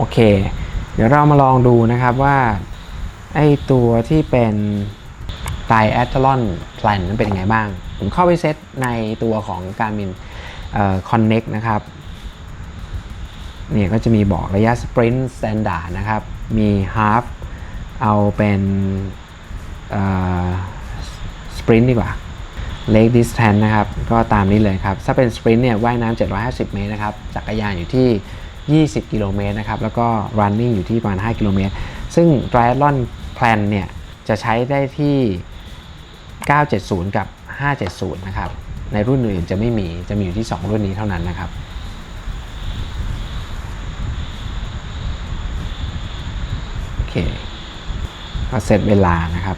โอเค เดี๋ยวเรามาลองดูนะครับว่าไอตัวที่เป็นไ i แอ t ลอนแพลนนั้นเป็นยังไงบ้าง ผมเข้าไปเซตในตัวของการมินคอนเน็กนะครับเนี่ยก็จะมีบอกระยะสปรินต์สแตนดาร์ดนะครับ มีฮาฟเอาเป็นสปรินต์ดีกว่าเล k ดิส a ทนนะครับ ก็ตามนี้เลยครับ ถ้าเป็นสปรินต์เนี่ยว่ายน้ำ750 เมตรนะครับ จักรยานอยู่ที่ 20 กิโลเมตรนะครับ แล้วก็ running อยู่ที่ประมาณ 5 กิโลเมตร ซึ่ง triathlon plan เนี่ย จะใช้ได้ที่ 970 กับ 570 นะครับ ในรุ่นอื่นจะไม่มี จะมีอยู่ที่ 2 รุ่นนี้เท่านั้นนะครับโอเคก็เซตเวลานะครับ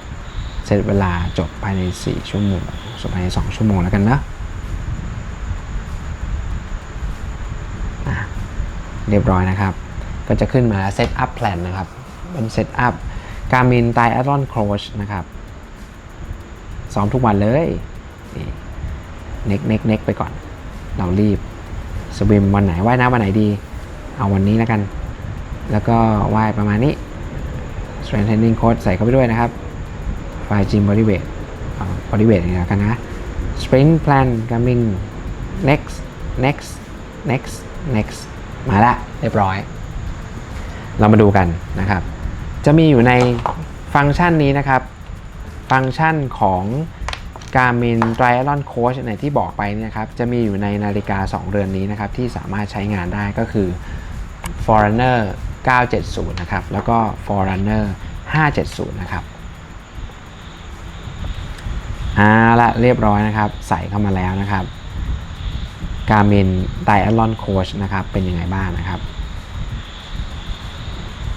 เซตเวลาจบภายใน 4 ชั่วโมงจบภายใน 2 ชั่วโมงแล้วกันนะอะ เรียบร้อยนะครับ ก็จะขึ้นมาเซตอัพแพลนนะครับเป็นเซตอัพการมินไตแอรอนโครชนะครับซ้อมทุกวันเลยเน็กเน็กเน็กไปก่อน เรารีบสวิมวันไหนว่ายน้ำวันไหนดี เอาวันนี้แล้วกัน แล้วก็ว่ายประมาณนี้ strength training coach ใส่เข้าไปด้วยนะครับไฟล์ gym body weight เอา body weight อย่างนี้แล้วกันนะ sprint plan coming next next next next มาละเรียบร้อย เรามาดูกันนะครับ จะมีอยู่ในฟังก์ชันนี้นะครับ ฟังก์ชันของ Garmin Triathlon Coach ในที่บอกไปเนี่ยครับจะมีอยู่ในนาฬิกา 2 เรือนนี้นะครับ ที่สามารถใช้งานได้ก็คือ Forerunner 970 นะครับ แล้วก็ Forerunner 570 นะครับเอาละเรียบร้อยนะครับ ใส่เข้ามาแล้วนะครับ Garmin Triathlon Coach นะครับ เป็นยังไงบ้างนะครับ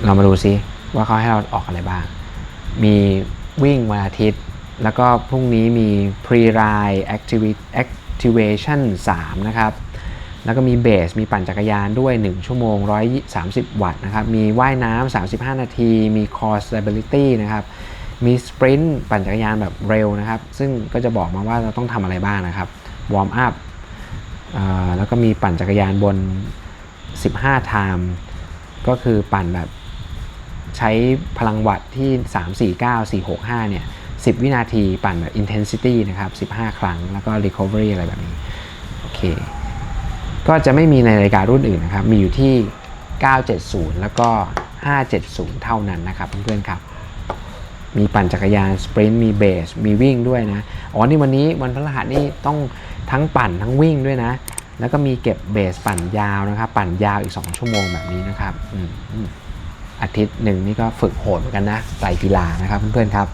เรามาดูซิว่าเขาให้เราออกอะไรบ้าง มีวิ่งวันอาทิตย์ แล้วก็พรุ่งนี้มี pre-ride activity activation 3 นะครับ แล้วก็มีเบส มีปั่นจักรยานด้วย 1 ชั่วโมง 130 วัตต์นะครับ มีว่ายน้ำ 35 นาที มี core stability นะครับมีสปรินต์ปั่นจักรยานแบบเร็วนะครับ ซึ่งก็จะบอกมาว่าเราต้องทำอะไรบ้างนะครับ วอร์มอัพ แล้วก็มีปั่นจักรยานบน 15 time ก็คือปั่นแบบใช้พลังวัตต์ที่ 3 4 9 4 6 5 เนี่ย 10 วินาทีปั่นแบบ intensity นะครับ 15 ครั้ง แล้วก็ recovery อะไรแบบนี้ โอเค ก็จะไม่มีในนาฬิการุ่นอื่นนะครับ มีอยู่ที่ 970 แล้วก็ 570 เท่านั้นนะครับเพื่อนๆครับ มีปั่นจักรยาน สปรินต์ มีเบส มีวิ่งด้วยนะ อ๋อ นี่วันนี้วันพฤหัสนี่ต้อง ทั้งปั่นทั้งวิ่งด้วยนะ แล้วก็มีเก็บเบสปั่นยาวนะครับ ปั่นยาวอีก 2 ชั่วโมงแบบนี้นะครับอืมอืมอาทิตย์หนึ่งนี่ก็ฝึกโหดเหมือนกันนะไตรกีฬานะครับเพื่อนๆครับ